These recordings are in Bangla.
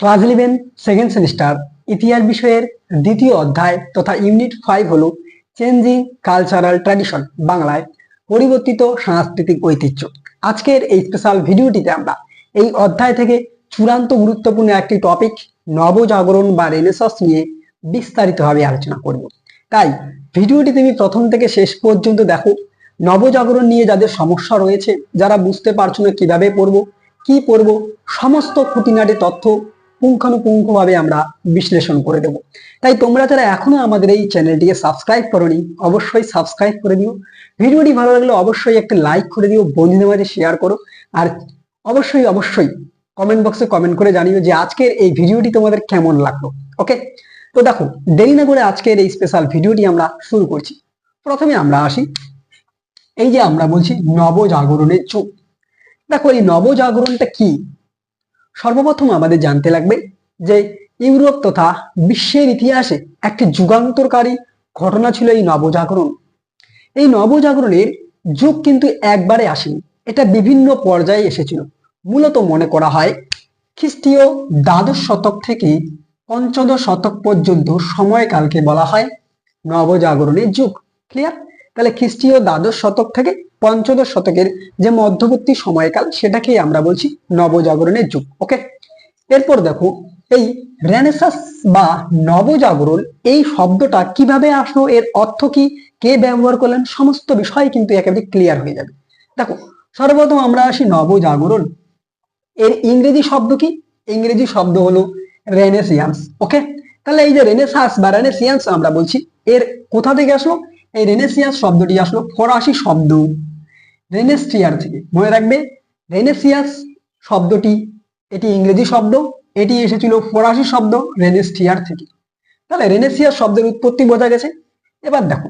ক্লাস ইলেভেন সেকেন্ড সেমিস্টার ইতিহাস বিষয়ের দ্বিতীয় অধ্যায় তথা ইউনিট ফাইভ হল চেঞ্জিং কালচারাল ট্র্যাডিশন বাংলায় পরিবর্তিত সাংস্কৃতিক ঐতিহ্য। আজকের এই স্পেশাল ভিডিওটিতে আমরা এই অধ্যায় থেকে চূড়ান্ত গুরুত্বপূর্ণ একটি টপিক নবজাগরণ বা রেনেসস নিয়ে বিস্তারিতভাবে আলোচনা করব। তাই ভিডিওটি তুমি প্রথম থেকে শেষ পর্যন্ত দেখো, নবজাগরণ নিয়ে যাদের সমস্যা রয়েছে, যারা বুঝতে পারছ না কীভাবে পড়ব, কি পড়ব, সমস্ত খুঁটিনাটি তথ্য পুঙ্খানুপুঙ্খভাবে আমরা বিশ্লেষণ করে দেব। তাই তোমরা যারা এখনও আমাদের এই চ্যানেলটিকে সাবস্ক্রাইব করনি, অবশ্যই সাবস্ক্রাইব করে দিও। ভিডিওটি ভালো লাগলে অবশ্যই একটা লাইক করে দিও, বন্ধুদের মাঝে শেয়ার করো। আর অবশ্যই অবশ্যই কমেন্ট বক্সে কমেন্ট করে জানিও যে আজকের এই ভিডিওটি তোমাদের কেমন লাগল ওকে তো দেখো, দেরি না করে আজকের এই স্পেশাল ভিডিওটি আমরা শুরু করছি। প্রথমে আমরা আসি। এই যে আমরা বলছি নবজাগরণের যুগ। দেখো, এই নবজাগরণটা কি? সর্বপ্রথম আমাদের জানতে লাগবে যে ইউরোপ তথা বিশ্বের ইতিহাসে একটি যুগান্তরকারী ঘটনা ছিল এই নবজাগরণ। এই নবজাগরণের যুগ কিন্তু একবারে আসেনি। এটা বিভিন্ন পর্যায়ে এসেছিল। মূলত মনে করা হয় খ্রিস্টীয় দ্বাদশ শতক থেকে পঞ্চদশ শতক পর্যন্ত সময়কালকে বলা হয় নবজাগরণের যুগ। ক্লিয়ার তাহলে খ্রিস্টীয় দ্বাদশ শতক থেকে পঞ্চদশ শতকের যে মধ্যবর্তী সময়কাল, সেটাকেই আমরা বলছি নবজাগরণের যুগ ওকে এরপর দেখো, এই রেনেসাস বা নবজাগরণ, এই শব্দটা কীভাবে আসলো, এর অর্থ কি, কে ব্যবহার করলেন, সমস্ত বিষয় কিন্তু একেবারে ক্লিয়ার হয়ে যাবে। দেখো, সর্বপ্রথম আমরা আসি নবজাগরণ। এর ইংরেজি শব্দ কি? ইংরেজি শব্দ হলো রেনেসিয়ান্স ওকে তাহলে এই যে রেনেসাস বা রেনেসিয়ান্স আমরা বলছি, এর কোথা থেকে আসলো? এই রেনেসিয়াস শব্দটি আসলো ফরাসি শব্দ। রেনেস্টিয়ার থেকে, মনে রাখবে, রেনেসিয়াস শব্দটি, এটি ইংরেজি শব্দ, এটি এসেছিল ফরাসি শব্দ রেনেস্ট্রিয়ার থেকে। তাহলে রেনেসিয়াস শব্দের উৎপত্তি বোঝা গেছে। এবার দেখো,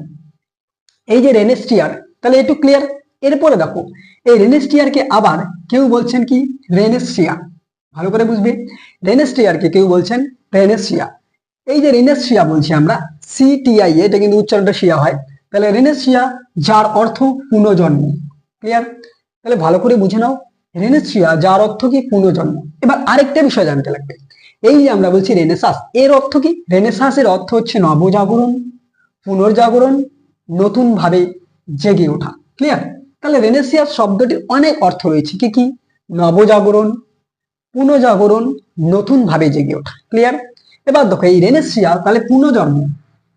এই যে রেনেস্টিয়ার তাহলে একটু ক্লিয়ার এরপরে দেখো, এই রেনেস্টিয়ারকে আবার কেউ বলছেন কি? রেনেসিয়া। ভালো করে বুঝবে রেনেস্ট্রিয়ারকে কেউ বলছেন রেনেসিয়া। এই যে রেনেস্ট্রিয়া বলছি আমরা সিটিআই এটা কিন্তু উচ্চারণটা শিয়া হয়। তাহলে রেনেস্ট্রিয়া যার অর্থ পুনর্জন্ম। ক্লিয়ার তাহলে ভালো করে বুঝে নাও রেনেস্ট্রিয়া যার অর্থ কি পুনর্জন্ম? এবার আরেকটা বিষয় জানতে লাগবে। এই যে আমরা বলছি রেনেসাস, এর অর্থ কি? রেনেসাসের অর্থ হচ্ছে নবজাগরণ, পুনর্জাগরণ নতুন ভাবে জেগে ওঠা। ক্লিয়ার তাহলে রেনেসিয়াস শব্দটির অনেক অর্থ রয়েছে। কি কি? নবজাগরণ, পুনর্জাগরণ নতুন ভাবে জেগে ওঠা। ক্লিয়ার এবার দেখো, এই রেনেসিয়া তাহলে পুনর্জন্ম।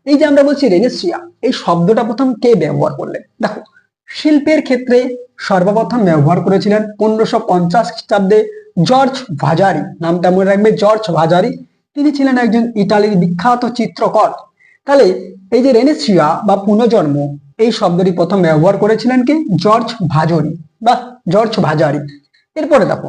এই যে আমরা বলছি রেনেসিয়া এই শব্দটা প্রথম কে ব্যবহার করলেন? দেখো, শিল্পের ক্ষেত্রে সর্বপ্রথম ব্যবহার করেছিলেন পনেরোশো পঞ্চাশ খ্রিস্টাব্দে জর্জ ভাজারি, নামটা মনে রাখবে জর্জ ভাজারি। তিনি ছিলেন একজন ইটালির বিখ্যাত চিত্রকর। তাহলে এই যে রেনেসিয়া বা পুনর্জন্ম, এই শব্দটি প্রথম ব্যবহার করেছিলেন কে? জর্জ ভাজরি বা জর্জ ভাজারি। এরপরে দেখো,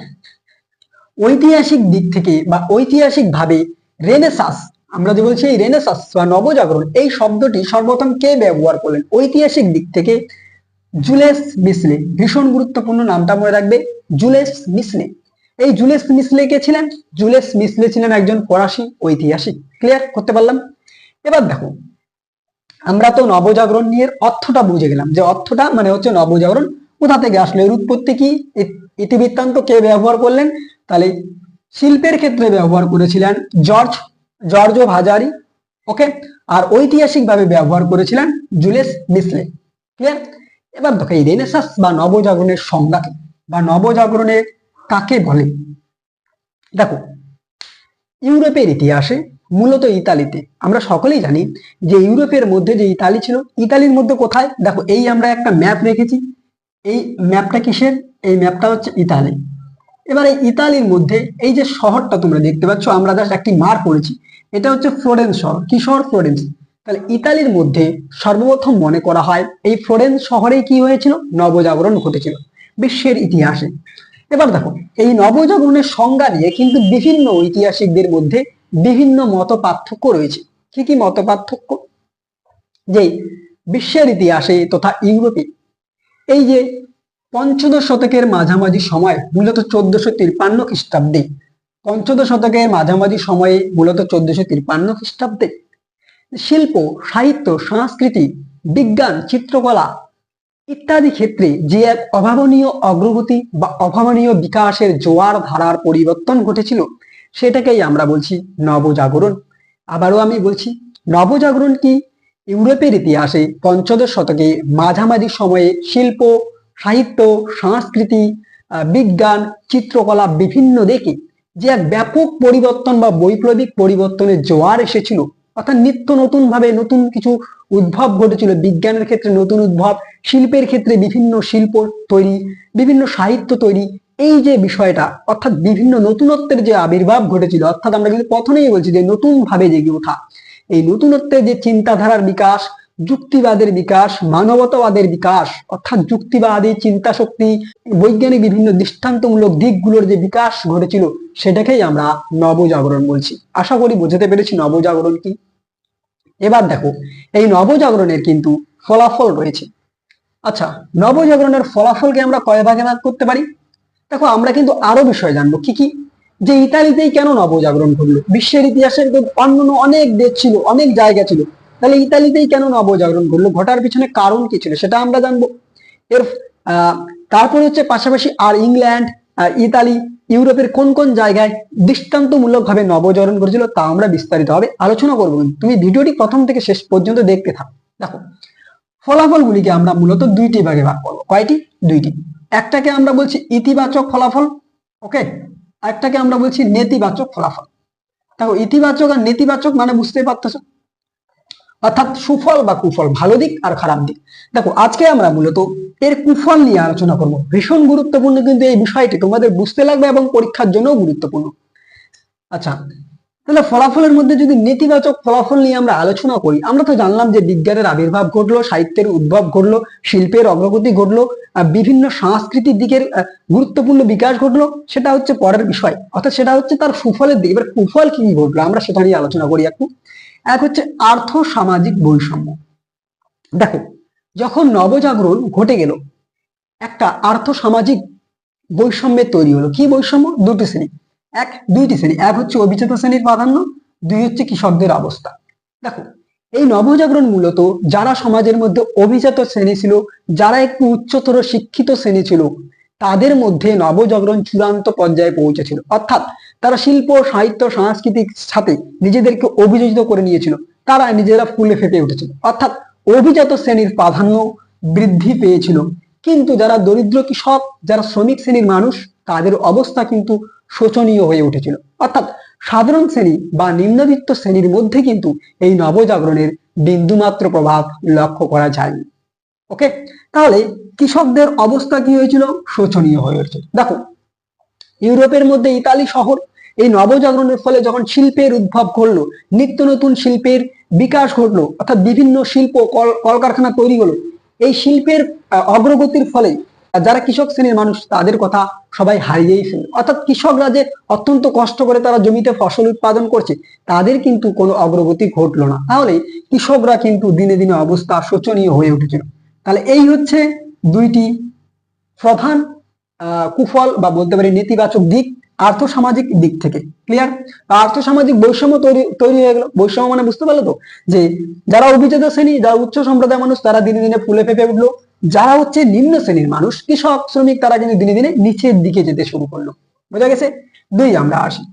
ঐতিহাসিক দিক থেকে বা ঐতিহাসিক ভাবে রেনেসাস আমরা যে বলছি রেনেসাস বা নবজাগরণ, এই শব্দটি সর্বপ্রথম কে ব্যবহার করলেন? ঐতিহাসিক দিক থেকে জুলেস মিসলে। ভীষণ গুরুত্বপূর্ণ নামটা মনে রাখবে জুলেস মিসলে। এই জুলেস মিসলে কে ছিলেন? জুলেস মিসলে ছিলেন একজন ফরাসি ঐতিহাসিক। ক্লিয়ার করতে পারলাম? এবার দেখো, আমরা তো নবজাগরণ নিয়ে অর্থটা বুঝে গেলাম। যে অর্থটা মানে হচ্ছে নবজাগরণ। কোথা থেকে আসলো? এর উৎপত্তি কি? ইতিবৃত্তান্ত কে ব্যবহার করলেন? তাহলে শিল্পের ক্ষেত্রে ব্যবহার করেছিলেন জর্জ জর্জ ভাজারি ওকে আর ঐতিহাসিক ভাবে ব্যবহার করেছিলেন জুলেস মিসলে ক্লিয়ার এবার দেখো এই রেনেসাস বা নবজাগরণের সংজ্ঞা কি বা নবজাগরণের কাকে বলে? দেখো, ইউরোপের ইতিহাসে, মূলত ইতালিতে, আমরা সকলেই জানি যে ইউরোপের মধ্যে যে ইতালি ছিল, ইতালির মধ্যে কোথায়? দেখো, এই আমরা একটা ম্যাপ রেখেছি। এই ম্যাপটা কিসের? এই ম্যাপটা হচ্ছে ইতালি। এবার এই ইতালির মধ্যে এই যে শহরটা তোমরা দেখতে পাচ্ছ, আমরা একটি মার করেছি এটা হচ্ছে ফ্লোরেন্স শহর। কি শহর? ফ্লোরেন্স। তাহলে ইতালির মধ্যে সর্বপ্রথম মনে করা হয় এই ফ্লোরেন্স শহরে কি হয়েছিল? নবজাগরণ ঘটেছিল। বিশ্বের ইতিহাসে। এবার দেখো, এই নবজাগরণের সংজ্ঞা নিয়ে কিন্তু বিভিন্ন ঐতিহাসিকদের মধ্যে বিভিন্ন মত পার্থক্য রয়েছে। কি কি মত পার্থক্য যে বিশ্বের ইতিহাসে তথা ইউরোপে এই যে পঞ্চদশ শতকের মাঝামাঝি সময়, মূলত চোদ্দশো তিরপান্ন খ্রিস্টাব্দে পঞ্চদশ শতকের মাঝামাঝি সময়ে মূলত চোদ্দশো তিরপান্ন খ্রিস্টাব্দে শিল্প, সাহিত্য, সংস্কৃতি, বিজ্ঞান, চিত্রকলা ইত্যাদি ক্ষেত্রে যে এক অভাবনীয় অগ্রগতি বা অভাবনীয় বিকাশের জোয়ার ধারার পরিবর্তন ঘটেছিল, সেটাকেই আমরা বলছি নবজাগরণ। আবারও আমি বলছি, নবজাগরণ কি? ইউরোপের ইতিহাসে পঞ্চদশ শতকে মাঝামাঝি সময়ে শিল্প, সাহিত্য, সংস্কৃতি বিজ্ঞান, চিত্রকলা বিভিন্ন দিকে যে এক ব্যাপক পরিবর্তন বা বৈপ্লবিক পরিবর্তনের জোয়ার এসেছিল, অর্থাৎ নিত্য নতুন ভাবে নতুন কিছু উদ্ভব ঘটেছিল, বিজ্ঞানের ক্ষেত্রে নতুন উদ্ভব, শিল্পের ক্ষেত্রে বিভিন্ন শিল্প তৈরি, বিভিন্ন সাহিত্য তৈরি, এই যে বিষয়টা, অর্থাৎ বিভিন্ন নতুনত্বের যে আবির্ভাব ঘটেছিল, অর্থাৎ আমরা কিন্তু প্রথমেই বলছি যে নতুন ভাবে জেগে ওঠা। এই নতুনত্বের যে চিন্তাধারার বিকাশ যুক্তিবাদের বিকাশ, মানবতাবাদের বিকাশ, অর্থাৎ যুক্তিবাদী চিন্তা শক্তি বৈজ্ঞানিক বিভিন্ন দৃষ্টান্তমূলক দিকগুলোর যে বিকাশ ঘটেছিল, সেটাকেই আমরা নবজাগরণ বলছি। আশা করি বুঝতে পেরেছি নবজাগরণ কি। এবার দেখো, এই নবজাগরণের কিন্তু ফলাফল রয়েছে। আচ্ছা নবজাগরণের ফলাফলকে আমরা কয় ভাগে ভাগ করতে পারি? দেখো, আমরা কিন্তু আরও বিষয় জানব, কি কি? যে ইতালিতেই কেন নবজাগরণ ঘটলো? বিশ্বের ইতিহাসের অন্যান্য অনেক দেশ ছিল, অনেক জায়গা ছিল তাহলে ইতালিতেই কেন নবজাগরণ ঘটলো ঘটার পিছনে কারণ কি ছিল সেটা আমরা জানব। এর তারপরে হচ্ছে পাশাপাশি আর ইংল্যান্ড ইতালি, ইউরোপের কোন কোন জায়গায় দৃষ্টান্তমূলক ভাবে নবজাগরণ করেছিল তা আমরা বিস্তারিত ভাবে আলোচনা করব। তুমি ভিডিওটি প্রথম থেকে শেষ পর্যন্ত দেখতে থাকো। দেখো, ফলাফলগুলিকে আমরা মূলত দুইটি ভাগে ভাগ করব। কয়টি? দুইটি। একটাকে আমরা বলছি ইতিবাচক ফলাফল, ওকে? একটাকে আমরা বলছি নেতিবাচক ফলাফল। দেখো, ইতিবাচক আর নেতিবাচক মানে বুঝতেই পারতেছো? অর্থাৎ সুফল বা কুফল ভালো দিক আর খারাপ দিক। দেখো, আজকে আমরা মূলত এর কুফল নিয়ে আলোচনা করব। ভীষণ গুরুত্বপূর্ণ কিন্তু এই বিষয়টি তোমাদের বুঝতে লাগবে এবং পরীক্ষার জন্য গুরুত্বপূর্ণ। আচ্ছা তাহলে ফলাফলের মধ্যে যদি নেতিবাচক ফলাফল নিয়ে আমরা আলোচনা করি, আমরা তো জানলাম যে বিজ্ঞানের আবির্ভাব ঘটলো, সাহিত্যের উদ্ভব ঘটলো, শিল্পের অগ্রগতি ঘটলো বিভিন্ন সাংস্কৃতিক দিকের গুরুত্বপূর্ণ বিকাশ ঘটলো, সেটা হচ্ছে পরের বিষয়। অর্থাৎ সেটা হচ্ছে তার সুফলের দিক। এবার কুফল কি কি ঘটলো? আমরা সেটা নিয়ে আলোচনা করি একটু এক হচ্ছে আর্থ সামাজিক বৈষম্য। দেখো, যখন নবজাগরণ ঘটে গেল, একটা আর্থ সামাজিক বৈষম্যের তৈরি হলো। কি বৈষম্য? দুটি শ্রেণি। এক, দুইটি শ্রেণি। এক হচ্ছে অভিজাত শ্রেণির প্রাধান্য, দুই হচ্ছে কৃষকদের অবস্থা। দেখো, এই নবজাগরণ মূলত যারা সমাজের মধ্যে অভিজাত শ্রেণি ছিল, যারা একটু উচ্চতর শিক্ষিত শ্রেণি ছিল, তাদের মধ্যে নবজাগরণ চূড়ান্ত পর্যায়ে পৌঁছেছিল। অর্থাৎ তারা শিল্প, সাহিত্য, সাংস্কৃতিক সাথে নিজেদেরকে অভিযোজিত করে নিয়েছিল। তারা নিজেরা ফুলে ফেপে উঠেছিল। অর্থাৎ অভিজাত শ্রেণির প্রাধান্য বৃদ্ধি পেয়েছিল। কিন্তু যারা দরিদ্র কৃষক, যারা শ্রমিক শ্রেণির মানুষ, তাদের অবস্থা কিন্তু শোচনীয় হয়ে উঠেছিল। অর্থাৎ সাধারণ শ্রেণি বা নিম্নবিত্ত শ্রেণির মধ্যে কিন্তু এই নবজাগরণের বিন্দুমাত্র প্রভাব লক্ষ্য করা যায়নি। ওকে? তাহলে কৃষকদের অবস্থা কি হয়েছিল? শোচনীয় হয়ে উঠেছিল। দেখো ইউরোপের মধ্যে ইতালি শহর। এই নবজাগরণের ফলে যখন শিল্পের উদ্ভব ঘটলো, নিত্য নতুন শিল্পের বিকাশ ঘটলো, অর্থাৎ বিভিন্ন শিল্প কলকারখানা তৈরি হলো, এই শিল্পের অগ্রগতির ফলে যারা কৃষক শ্রেণির মানুষ, তাদের কথা সবাই হারিয়েই ফেলল অর্থাৎ কৃষকরা যে অত্যন্ত কষ্ট করে তারা জমিতে ফসল উৎপাদন করছে, তাদের কিন্তু কোনো অগ্রগতি ঘটলো না। তাহলে কৃষকরা কিন্তু দিনে দিনে অবস্থা শোচনীয় হয়ে উঠেছিল। তাহলে এই হচ্ছে দুইটি প্রধান কুফল বা বলতে পারি নেতিবাচক দিক আর্থসামাজিক দিক থেকে। ক্লিয়ার আর্থসামাজিক বৈষম্য তৈরি তৈরি হয়ে গেল। বৈষম্য মানে বুঝতে পারল তো? যে যারা অভিজাত শ্রেণি, যারা উচ্চ সম্প্রদায়ের মানুষ, তারা দিনে দিনে ফুলে ফেপে উঠল। যারা হচ্ছে নিম্ন শ্রেণির মানুষ, কৃষক, শ্রমিক, তারা কিন্তু দিনে দিনে নিচের দিকে যেতে শুরু করল। বোঝা গেছে? দুই আমরা আসি।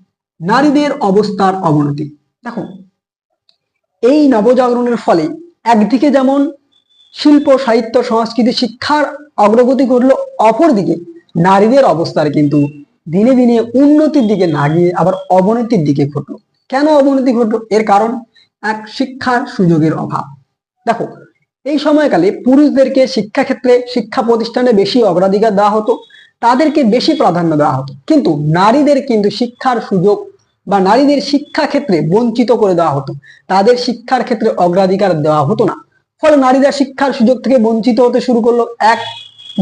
নারীদের অবস্থার অবনতি। দেখো, এই নবজাগরণের ফলে একদিকে যেমন শিল্প, সাহিত্য, সংস্কৃতি, শিক্ষার অগ্রগতি ঘটলো, অপরদিকে নারীদের অবস্থার কিন্তু দিনে দিনে উন্নতির দিকে না গিয়ে আবার অবনতির দিকে ঘটলো। কেন অবনতি ঘটলো? এর কারণ এক শিক্ষার সুযোগের অভাব। দেখো, এই সময়কালে পুরুষদেরকে শিক্ষা ক্ষেত্রে শিক্ষা প্রতিষ্ঠানে বেশি অগ্রাধিকার দেওয়া হতো, তাদেরকে বেশি প্রাধান্য দেওয়া হতো। কিন্তু নারীদের কিন্তু শিক্ষার সুযোগ বা নারীদের শিক্ষা ক্ষেত্রে বঞ্চিত করে দেওয়া হতো। তাদের শিক্ষার ক্ষেত্রে অগ্রাধিকার দেওয়া হতো না। ফলে নারীরা শিক্ষার সুযোগ থেকে বঞ্চিত হতে শুরু করল। এক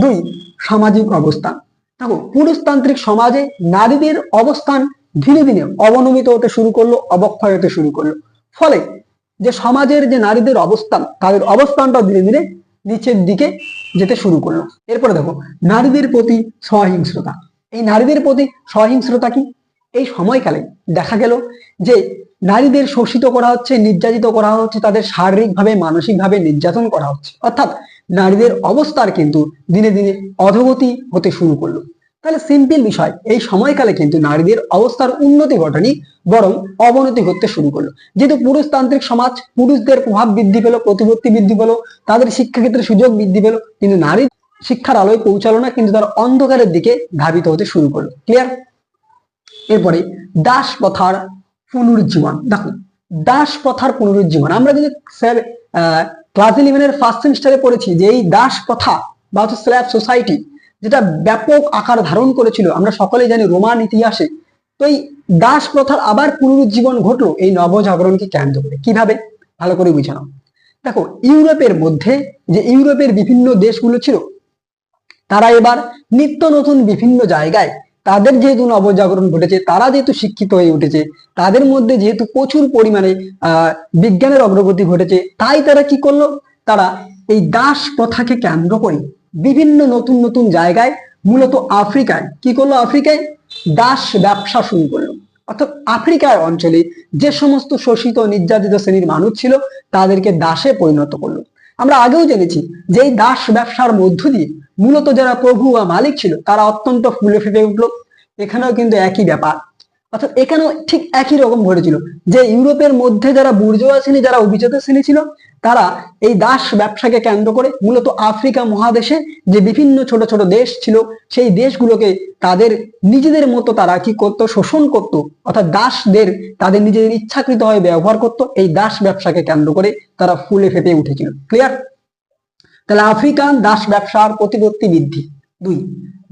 দুই, সামাজিক অবস্থান দেখো, পুরুষতান্ত্রিক সমাজে নারীদের অবস্থান ধীরে ধীরে অবনমিত হতে শুরু করল, অবক্ষয় হতে শুরু করল। ফলে যে সমাজের যে নারীদের অবস্থান, তাদের অবস্থানটা ধীরে ধীরে নিচের দিকে যেতে শুরু করল। এরপরে দেখো, নারীদের প্রতি সহিংসতা। এই নারীদের প্রতি সহিংসতা কি? এই সময়কালে দেখা গেল যে নারীদের শোষিত করা হচ্ছে, নির্যাতিত করা হচ্ছে, তাদের শারীরিকভাবে, মানসিকভাবে নির্যাতন করা হচ্ছে। অর্থাৎ নারীদের অবস্থার কিন্তু দিনে দিনে অধগতি হতে শুরু করল। তাহলে সিম্পল বিষয়, এই সময়কালে কিন্তু নারীদের অবস্থার উন্নতি ঘটেনি বরং অবনতি ঘটতে শুরু করল। যেহেতু পুরুষতান্ত্রিক সমাজ, পুরুষদের প্রভাব বৃদ্ধি পেল, প্রতিপত্তি বৃদ্ধি পেল, তাদের শিক্ষাক্ষেত্রে সুযোগ বৃদ্ধি পেল, কিন্তু নারী শিক্ষার আলোয় পৌঁছালো না, কিন্তু তার অন্ধকারের দিকে ধাবিত হতে শুরু করল। ক্লিয়ার এরপরে দাস প্রথার পুনরুজ্জীবন। দেখো দাস প্রথার পুনরুজ্জীবন। আমরা যদি, স্যার ক্লাস ইলেভেনের ফার্স্ট সেমিস্টারে পড়েছি, যে এই দাস প্রথা বা হচ্ছে স্ল্যাব সোসাইটি যেটা ব্যাপক আকার ধারণ করেছিল, আমরা সকলেই জানি রোমান ইতিহাসে, তো এই দাস প্রথার আবার পুনরুজ্জীবন ঘটলো এই নবজাগরণকে কেন্দ্র করে। কীভাবে? ভালো করে বুঝে নাও। দেখো, ইউরোপের মধ্যে যে ইউরোপের বিভিন্ন দেশগুলো ছিল, তারা এবার নিত্য নতুন বিভিন্ন জায়গায় তাদের যেহেতু নবজাগরণ ঘটেছে, তারা যেহেতু শিক্ষিত হয়ে উঠেছে, তাদের মধ্যে যেহেতু প্রচুর পরিমাণে বিজ্ঞানের অগ্রগতি ঘটেছে, তাই তারা কি করল? তারা এই দাস প্রথাকে কেন্দ্র করে বিভিন্ন নতুন নতুন জায়গায়, মূলত আফ্রিকায়, কি করল আফ্রিকায়? দাস ব্যবসা শুরু করল। অর্থাৎ আফ্রিকার অঞ্চলে যে সমস্ত শোষিত, নির্যাতিত শ্রেণির মানুষ ছিল, তাদেরকে দাসে পরিণত করল। আমরা আগেও জেনেছি যে এই দাস ব্যবসার মধ্য দিয়ে মূলত যারা প্রভু বা মালিক ছিল, তারা অত্যন্ত ফুলে ফেপে উঠল। এখানেও কিন্তু একই ব্যাপার। অর্থাৎ এখানেও ঠিক একই রকম ঘটেছিল। যে ইউরোপের মধ্যে যারা বুর্জোয়া শ্রেণি, যারা অভিজাত শ্রেণি ছিল, তারা এই দাস ব্যবসাকে কেন্দ্র করে মূলত আফ্রিকা মহাদেশে যে বিভিন্ন ছোট ছোট দেশ ছিল, সেই দেশগুলোকে তাদের নিজেদের মতো তারা কি করত? শোষণ করত। অর্থাৎ দাসদের তাদের নিজেদের ইচ্ছাকৃত ইচ্ছাকৃতভাবে ব্যবহার করত। এই দাস ব্যবসাকে কেন্দ্র করে তারা ফুলে ফেপে উঠেছিল। ক্লিয়ার তাহলে আফ্রিকান দাস ব্যবসার প্রতিপত্তি বৃদ্ধি। দুই,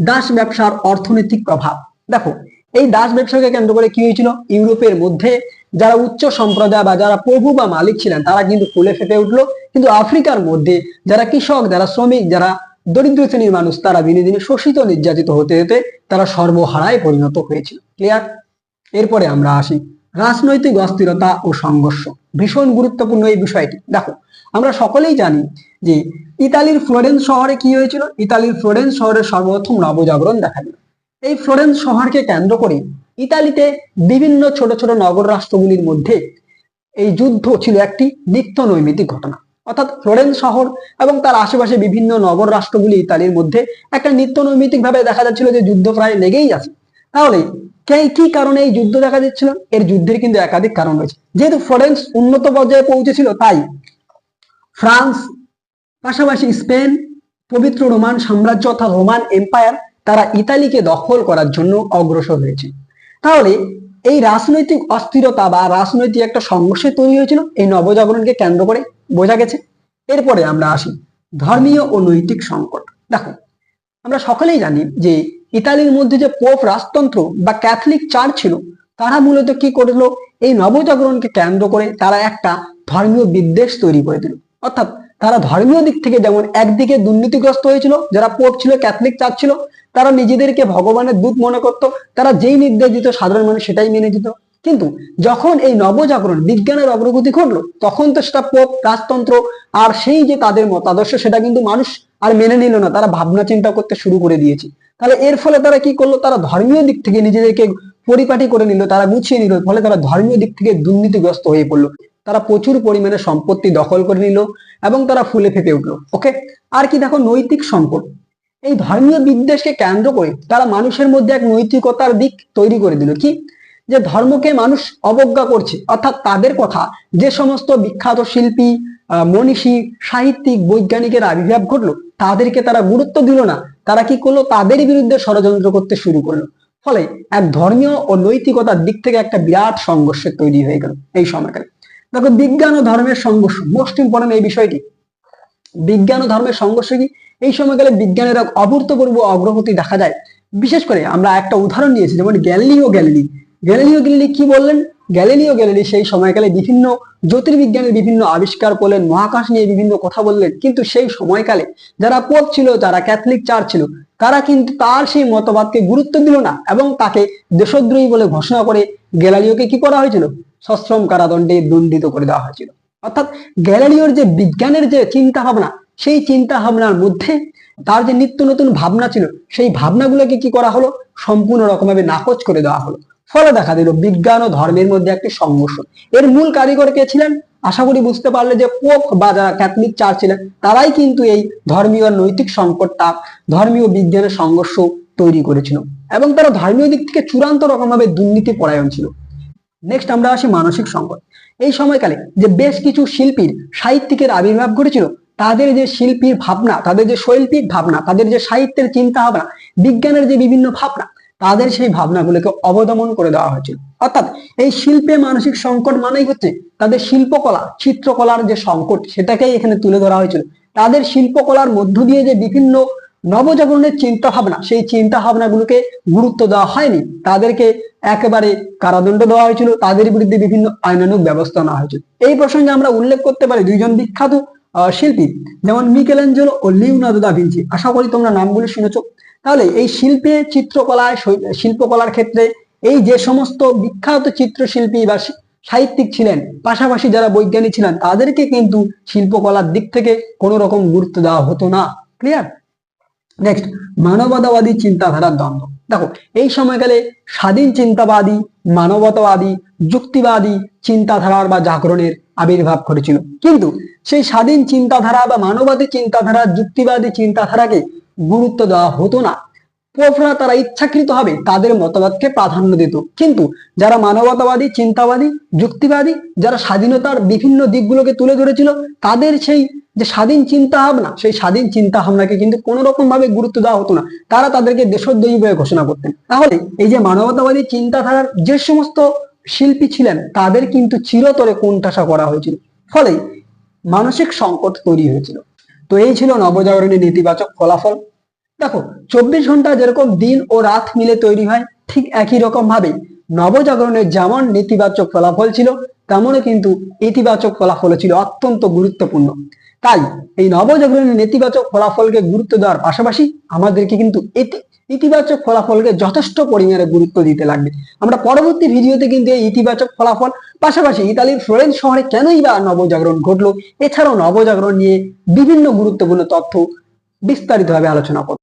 দাস ব্যবসার অর্থনৈতিক প্রভাব। দেখো, এই দাস ব্যবসাকে কেন্দ্র করে কি হয়েছিল? ইউরোপের মধ্যে যারা উচ্চ সম্প্রদায় বা যারা প্রভু বা মালিক ছিলেন, তারা কিন্তু ফুলে ফেপে উঠল। কিন্তু আফ্রিকার মধ্যে যারা কৃষক, যারা শ্রমিক, যারা দরিদ্র শ্রেণির মানুষ, তারা দিনে দিনে শোষিত, নির্যাতিত হতে হতে তারা সর্বহারায় পরিণত হয়েছিল। ক্লিয়ার এরপরে আমরা আসি। রাজনৈতিক অস্থিরতা ও সংঘর্ষ। ভীষণ গুরুত্বপূর্ণ এই বিষয়টি। দেখো আমরা সকলেই জানি যে ইতালির ফ্লোরেন্স শহরে কি হয়েছিল? ইতালির ফ্লোরেন্স শহরে সর্বপ্রথম নবজাগরণ দেখা দিল। এই ফ্লোরেন্স শহরকে কেন্দ্র করে ইতালিতে বিভিন্ন ছোট ছোট নগর রাষ্ট্রগুলির মধ্যে এই যুদ্ধ ছিল একটি নিত্য নৈমিতিক ঘটনা। অর্থাৎ ফ্লোরেন্স শহর এবং তার আশেপাশে বিভিন্ন নগর রাষ্ট্রগুলি ইতালির মধ্যে একটা নিত্য নৈমিতিক ভাবে দেখা যাচ্ছিল যে যুদ্ধ প্রায় লেগেই আছে। তাহলে কে কারণে এই যুদ্ধ দেখা দিচ্ছিল? এর যুদ্ধের কিন্তু একাধিক কারণ রয়েছে। যেহেতু ফ্লোরেন্স উন্নত পর্যায়ে পৌঁছেছিল, তাই ফ্রান্স, পাশাপাশি স্পেন, পবিত্র রোমান সাম্রাজ্য অর্থাৎ রোমান এম্পায়ার তারা ইতালিকে দখল করার জন্য অগ্রসর হয়েছে। তাহলে এই রাজনৈতিক অস্থিরতা বা রাজনৈতিক একটা সংঘর্ষে তৈরি হয়েছিল, এই নবজাগরণকে কেন্দ্র করে বোঝা গেছে। এরপরে আমরা আসি ধর্মীয় ও নৈতিক সংকট। দেখো, আমরা সকলেই জানি যে ইতালির মধ্যে যে পোপ রাজতন্ত্র বা ক্যাথলিক চার্চ ছিল, তারা মূলত কি করল এই নবজাগরণকে কেন্দ্র করে তারা একটা ধর্মীয় বিদ্বেষ তৈরি করে দিল। অর্থাৎ তারা ধর্মীয় দিক থেকে যেমন একদিকে দুর্নীতিগ্রস্ত হয়েছিল, যারা পোপ ছিল ক্যাথলিক চার্চ ছিল, তারা নিজেদেরকে ভগবানের দূত মনে করত, তারা যেই নির্দেশ দিত সাধারণ মানুষ সেটাই মেনে দিত কিন্তু যখন এই নবজাগরণ বিজ্ঞানের অগ্রগতি ঘটলো, তখন তো সেটা পোপ রাজতন্ত্র আর সেই যে তাদের মতাদর্শ সেটা কিন্তু মানুষ আর মেনে নিল না, তারা ভাবনা চিন্তা করতে শুরু করে দিয়েছে। তাহলে এর ফলে তারা কি করল? তারা ধর্মীয় দিক থেকে নিজেদেরকে পরিপাটি করে নিল, তারা গুছিয়ে নিল, ফলে তারা ধর্মীয় দিক থেকে দুর্নীতিগ্রস্ত হয়ে পড়ল। তারা প্রচুর পরিমাণে সম্পত্তি দখল করে নিল এবং তারা ফুলে ফেপে উঠল ওকে আর কি দেখো, নৈতিক সংকট এই ধর্মীয় বিদ্বেষকে কেন্দ্র করে তারা মানুষের মধ্যে এক নৈতিকতার দিক তৈরি করে দিল, কি? যে ধর্মকে মানুষ অবজ্ঞা করছে, অর্থাৎ তাদের কথা যে সমস্ত বিখ্যাত শিল্পী মনীষী, সাহিত্যিক, বৈজ্ঞানিকের আবির্ভাব ঘটলো, তাদেরকে তারা গুরুত্ব দিল না। তারা কি করল? তাদের বিরুদ্ধে ষড়যন্ত্র করতে শুরু করল। ফলে এক ধর্মীয় ও নৈতিকতার দিক থেকে একটা বিরাট সংঘর্ষের তৈরি হয়ে গেল এই সময়কালে। দেখো, বিজ্ঞান ও ধর্মের সংঘর্ষ মোস্ট ইম্পর্টেন্ট এই বিষয়টি। বিজ্ঞান ও ধর্মের সংঘর্ষ কি? এই সময়কালে বিজ্ঞানের এক অভূতপূর্ব অগ্রগতি দেখা যায়। বিশেষ করে আমরা একটা উদাহরণ নিয়েছি, যেমন গ্যালিলিও গ্যালিলি। গ্যালিলিও গ্যালিলি কি বললেন? গ্যালিলিও গ্যালিলি সেই সময়কালে বিভিন্ন জ্যোতির্বিজ্ঞানের বিভিন্ন আবিষ্কার করলেন, মহাকাশ নিয়ে বিভিন্ন কথা বললেন। কিন্তু সেই সময়কালে যারা পোপ ছিল, যারা ক্যাথলিক চার্চ ছিল, তারা কিন্তু তার সেই মতবাদকে গুরুত্ব দিল না এবং তাকে দেশদ্রোহী বলে ঘোষণা করে গ্যালালিওকে কি করা হয়েছিল? সশ্রম কারাদণ্ডে দণ্ডিত করে দেওয়া হয়েছিল। অর্থাৎ গ্যালালিওর যে বিজ্ঞানের যে চিন্তা ভাবনা সেই চিন্তা ভাবনার মধ্যে তার যে নিত্য নতুন ভাবনা ছিল, সেই ভাবনাগুলোকে কি করা হলো? সম্পূর্ণ রকমভাবে নাকচ করে দেওয়া হলো। ফলে দেখা দিল, বিজ্ঞান ও ধর্মের মধ্যে একটি সংঘর্ষ। এর মূল কারিগর কে ছিলেন? আশা করি বুঝতে পারলে যে পোপ বা যারা ক্যাথলিক চার্চ ছিলেন, তারাই কিন্তু এই ধর্মীয় নৈতিক সংকটটা, ধর্মীয় বিজ্ঞানের সংঘর্ষ তৈরি করেছিল। এবং তারা ধর্মীয় দিক থেকে চূড়ান্ত রকমভাবে দুর্নীতি পরায়ণ ছিল। নেক্সট আমরা আসি মানসিক সংকট। এই সময়কালে যে বেশ কিছু শিল্পীর সাহিত্যিকের আবির্ভাব ঘটেছিল, তাদের যে শিল্পীর ভাবনা, তাদের যে শৈল্পিক ভাবনা, তাদের যে সাহিত্যের চিন্তা ভাবনা বিজ্ঞানের যে বিভিন্ন ভাবনা, তাদের সেই ভাবনাগুলোকে অবদমন করে দেওয়া হয়েছিল। অর্থাৎ এই শিল্পে মানসিক সংকট মানেই হচ্ছে তাদের শিল্পকলা, চিত্রকলার যে সংকট, সেটাকেই এখানে তুলে ধরা হয়েছিল। তাদের শিল্পকলার মধ্য দিয়ে যে বিভিন্ন নবজাগরণের চিন্তা ভাবনা সেই চিন্তা ভাবনাগুলোকে গুরুত্ব দেওয়া হয়নি। তাদেরকে একেবারে কারাদণ্ড দেওয়া হয়েছিল। তাদের বিরুদ্ধে বিভিন্ন আইনানুক ব্যবস্থা নেওয়া হয়েছিল এই প্রসঙ্গে আমরা উল্লেখ করতে পারি দুইজন বিখ্যাত শিল্পী, যেমন মিকেলেঞ্জেলো ও লিওনার্দো দা ভিঞ্চি। আশা করি তোমরা নামগুলি শুনেছ। তাহলে এই শিল্পে চিত্রকলায় শিল্পকলার ক্ষেত্রে এই যে সমস্ত বিখ্যাত চিত্রশিল্পী বা সাহিত্যিক ছিলেন, পাশাপাশি যারা বৈজ্ঞানিক ছিলেন, তাদেরকে কিন্তু শিল্পকলার দিক থেকে কোনো রকম গুরুত্ব দেওয়া হতো না। ক্লিয়ার নেক্সট মানবতাবাদী চিন্তাধারার দ্বন্দ্ব। দেখো, এই সময়কালে স্বাধীন চিন্তাবাদী, মানবতাবাদী, যুক্তিবাদী চিন্তাধারার বা জাগরণের আবির্ভাব ঘটেছিল। কিন্তু সেই স্বাধীন চিন্তাধারা বা মানবাদী চিন্তাধারা, যুক্তিবাদী চিন্তাধারাকে গুরুত্ব দেওয়া হতো না। পোপরা তারা ইচ্ছাকৃত হবে, তাদের মতবাদকে প্রাধান্য দিত। কিন্তু যারা মানবতাবাদী, চিন্তাবাদী, যুক্তিবাদী, যারা স্বাধীনতার বিভিন্ন দিকগুলোকে তুলে ধরেছিল, তাদের সেই যে স্বাধীন চিন্তা ভাবনা সেই স্বাধীন চিন্তা ভাবনাকে কিন্তু কোনো রকম ভাবে গুরুত্ব দেওয়া হতো না। তারা তাদেরকে দেশদ্রোহী বলে ঘোষণা করতেন। তাহলে এই যে মানবতাবাদী চিন্তাধারার যে সমস্ত শিল্পী ছিলেন, তাদের কিন্তু চিরতরে কোণঠাসা করা হয়েছিল। ফলে মানসিক সংকট তৈরি হয়েছিল। তো এই ছিল নবজাগরণের নেতিবাচক ফলাফল। দেখো, চব্বিশ ঘণ্টা যেরকম দিন ও রাত মিলে তৈরি হয়, ঠিক একই রকম ভাবে নবজাগরণের যেমন নেতিবাচক ফলাফল ছিল, তেমনও কিন্তু ইতিবাচক ফলাফল ছিল অত্যন্ত গুরুত্বপূর্ণ। তাই এই নবজাগরণের নেতিবাচক ফলাফলকে গুরুত্ব দেওয়ার পাশাপাশি আমাদেরকে কিন্তু ইতিবাচক ফলাফলকে যথেষ্ট পরিমাণে গুরুত্ব দিতে লাগবে। আমরা পরবর্তী ভিডিওতে কিন্তু এই ইতিবাচক ফলাফল, পাশাপাশি ইতালির ফ্লোরেন্স শহরে কেনই বা নবজাগরণ ঘটলো, এছাড়াও নবজাগরণ নিয়ে বিভিন্ন গুরুত্বপূর্ণ তথ্য বিস্তারিতভাবে আলোচনা করব।